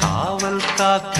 காவல் காக்க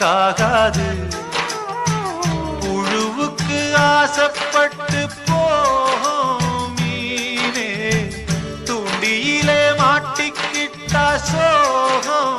நமக்காகாது புழுவுக்கு ஆசைப்பட்டு போமீனே துண்டியிலே மாட்டிக்கிட்ட சோகம்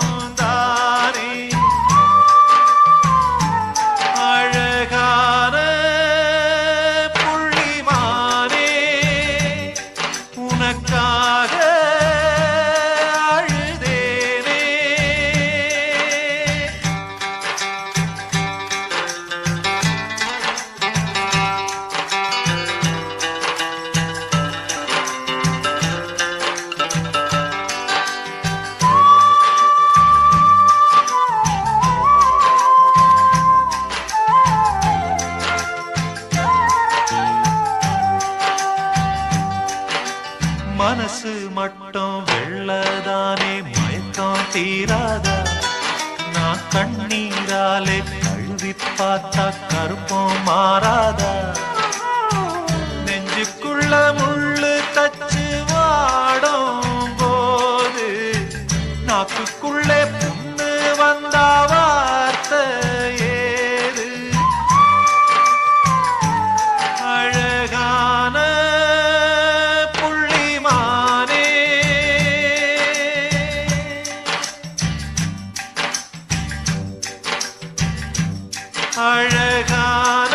அழகான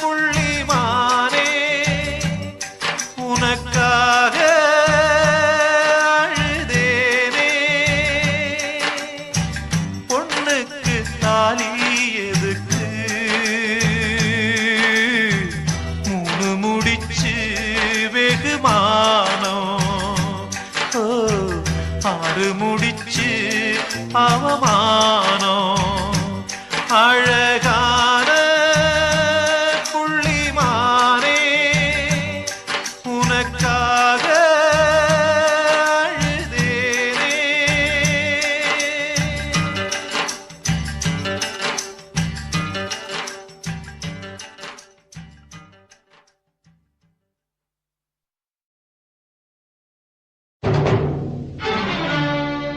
புள்ளிமானே உனக்காக அழுதேனே. பொண்ணுக்கு தாலி எதுக்கு? மூணு முடிச்சு வெகுமானம் ஆறு முடிச்சு அவமானம். அழகான புள்ளிமானே உனக்காக அழுதேனே.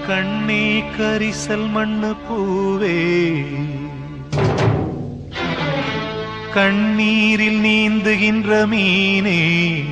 கண்ணே கரிசல் மண்ணு பூவே கண்ணீரில் நீந்துகின்ற மீனே.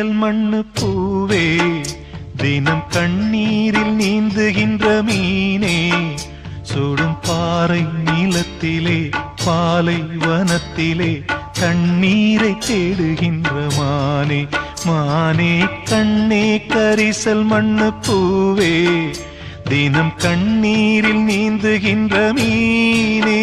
கண்ணே மண்ணு பூவே தினம் கண்ணீரில் நீந்துகின்ற மீனே சுடும் பாறை நீளத்திலே பாலை வனத்திலே தண்ணீரை தேடுகின்ற மானே. மானே கண்ணே கரிசல் மண்ணு பூவே தினம் கண்ணீரில் நீந்துகின்ற மீனே.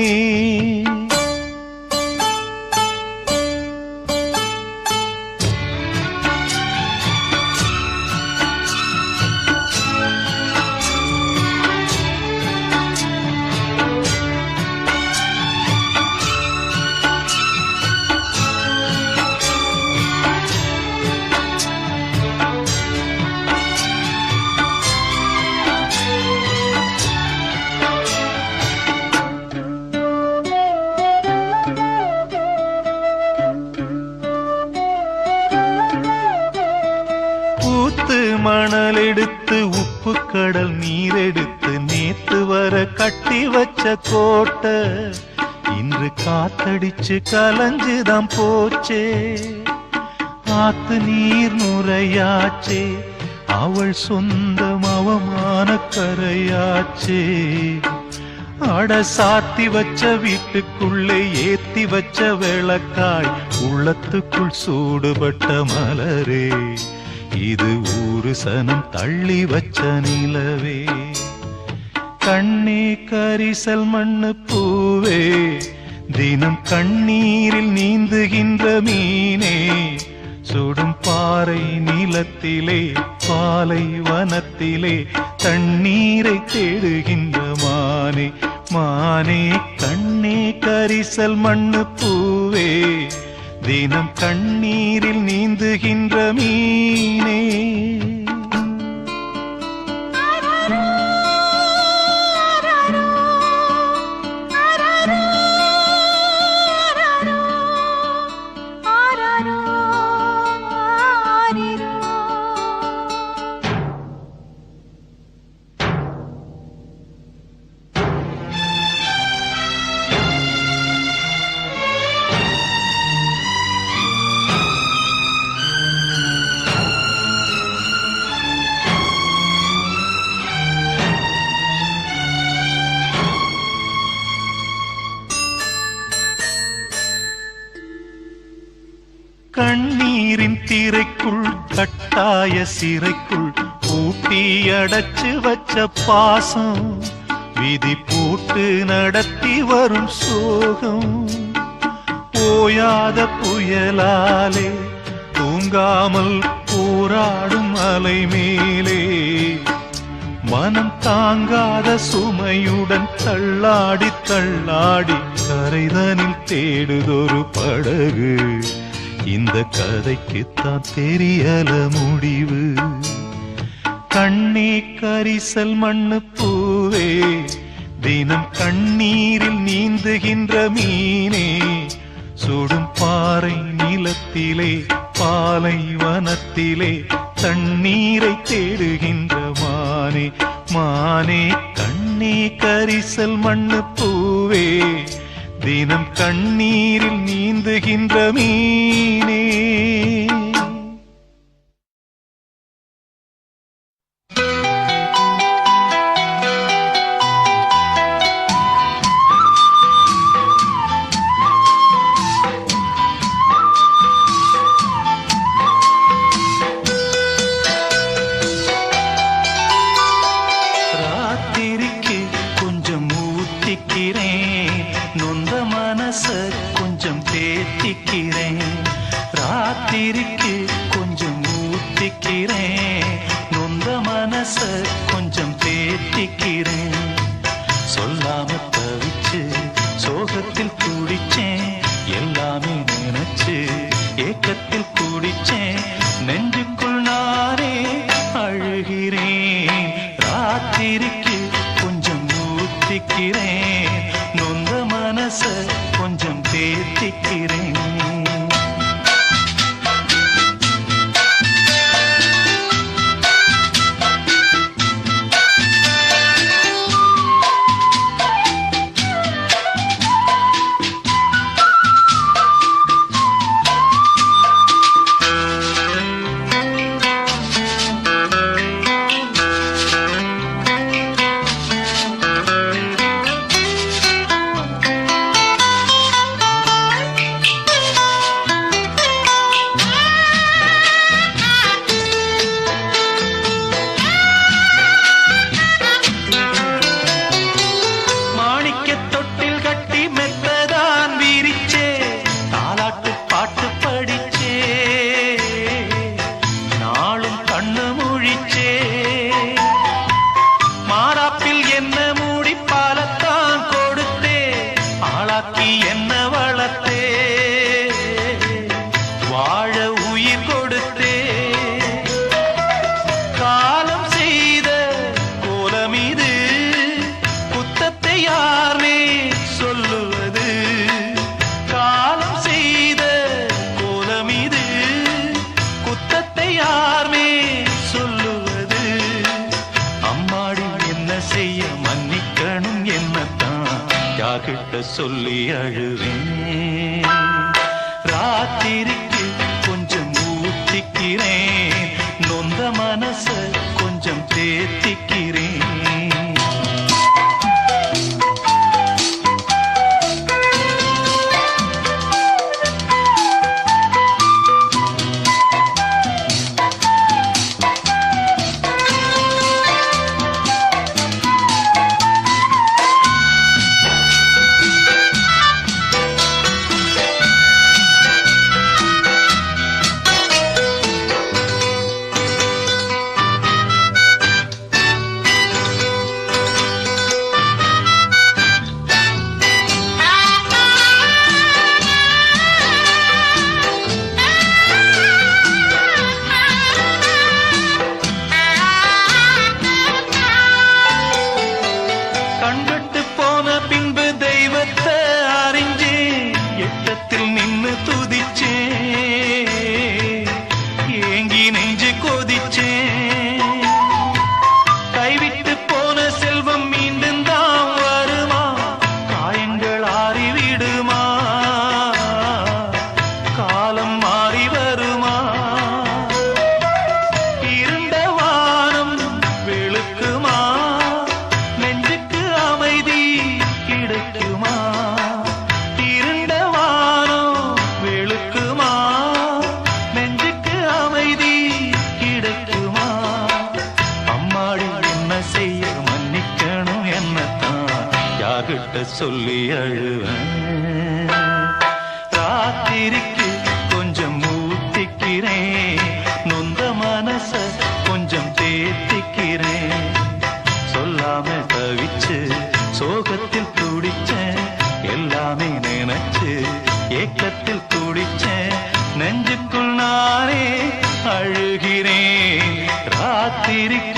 எடுத்து மணல் எடுத்து உப்பு கடல் நீர் எடுத்து நேத்து வர கட்டி வச்ச கோட்டை இன்று காத்தடிச்சு கலஞ்சுதான் போச்சே. ஆத்து நீர் நுரையாச்சே அவள் சொந்தம் அவமான கரையாச்சே. அட சாத்தி வச்ச வீட்டுக்குள்ளே ஏத்தி வச்ச விளக்காய் உள்ளத்துக்குள் சூடுபட்ட மலரே. இது ஊரு சனம் தள்ளி வச்ச நிலவே. கண்ணே கரிசல் மண்ணு பூவே. தினம் கண்ணீரில் நீந்துகின்ற மீனே. சுடும் பாறை நிலத்திலே பாலை வனத்திலே தண்ணீரை தேடுகின்ற மானே. மானே கண்ணே கரிசல் மண்ணு பூவே. தினம் கண்ணீரில் நீந்துகின்ற மீனே. சிறைக்குள் பூட்டி அடைச்சு வச்ச பாசம் விதி போட்டு நடத்தி வரும் சோகம். போயாத புயலாலே தூங்காமல் போராடும் அலை மேலே மனம் தாங்காத சுமையுடன் தள்ளாடி தள்ளாடி கரைதனில் தேடுதொரு படகு. இந்த கதைக்குத்தான் தெரியல முடிவு. கண்ணே கரிசல் மண்ணு பூவே தினம் கண்ணீரில் நீந்துகின்ற மீனே சுடும் பாறை நிலத்திலே பாலை வனத்திலே தண்ணீரை தேடுகின்ற மானே. மானே கண்ணே கரிசல் மண்ணு பூவே தினம் கண்ணீரில் நீந்துகின்ற மீனே. ஊத்திக்கிறேன் நொந்த மனச கொஞ்சம் தேத்திக்கிறேன். ராத்திரிக்கு கொஞ்சம் ஊத்திக்கிறேன் நொந்த மனச கொஞ்சம் தேத்திக்கிறேன். சொல்லாம தவிச்சு சோகத்தில் குடிச்சேன். எல்லாமே நினைச்சு ஏக்கத்தில் குடிச்சேன். நெஞ்சுக்குள் நானே அழுகிறேன். ராத்திரிக்கு தேத்திக்கிறேன் நொந்த மனச கொஞ்சம் தேத்திக்கிறேன். சொல்லி அழுவேன். ராத்திரிக்கு கொஞ்சம் ஊத்திக்கிறேன் சொல்லி அழுவேன். ராத்திரிக்கு கொஞ்சம் ஊத்திக்கிறேன் நொந்த மனச கொஞ்சம் தேத்திக்கிறேன். சொல்லாம தவிச்சு சோகத்தில் துடிச்சேன். எல்லாமே நினைச்சு ஏக்கத்தில் துடிச்சேன். நெஞ்சுக்குள் நானே அழுகிறேன். ராத்திரிக்கு